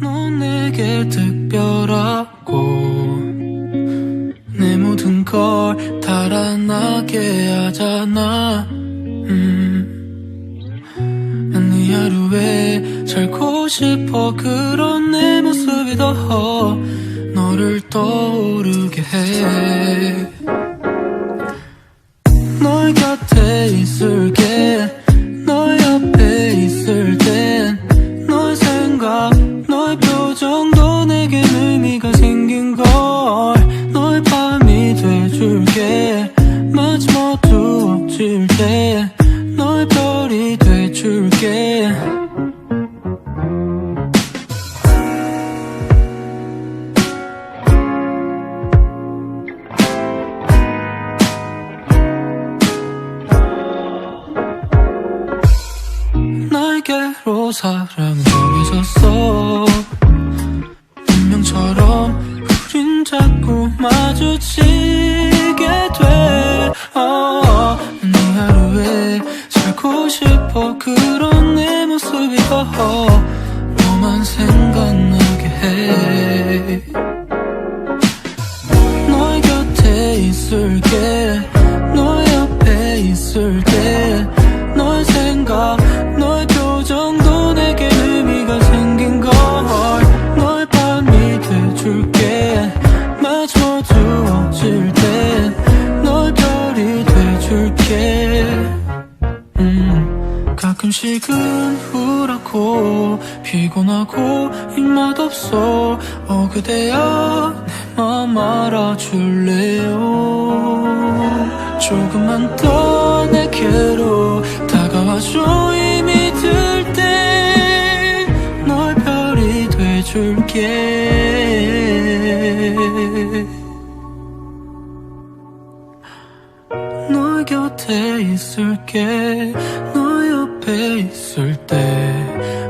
넌 내게 특별하고 내 모든 걸 달아나게 하잖아 음. 난네 하루에 살고 싶어 그런 내 모습이 더 너를 떠오르게 해 내겐 의미가 생긴 걸 너의 밤이 돼줄게. 마치 어두워질 때 너의 별이 돼줄게. 나에게로 사랑은 정해졌어 자꾸 마주치게 돼. 어, 네 하루에 살고 싶어. 그런 내 모습이 더 너만 생각나 음, 가끔씩은 우울하고 피곤하고 입맛 없어. 어 그대여 내맘 알아줄래요? 조금만 더 내게로 다가와줘. 힘이 들때 너의 별이 돼줄게. 너의 곁에 있을게 옆에 있을 때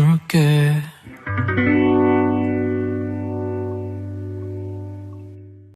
줄게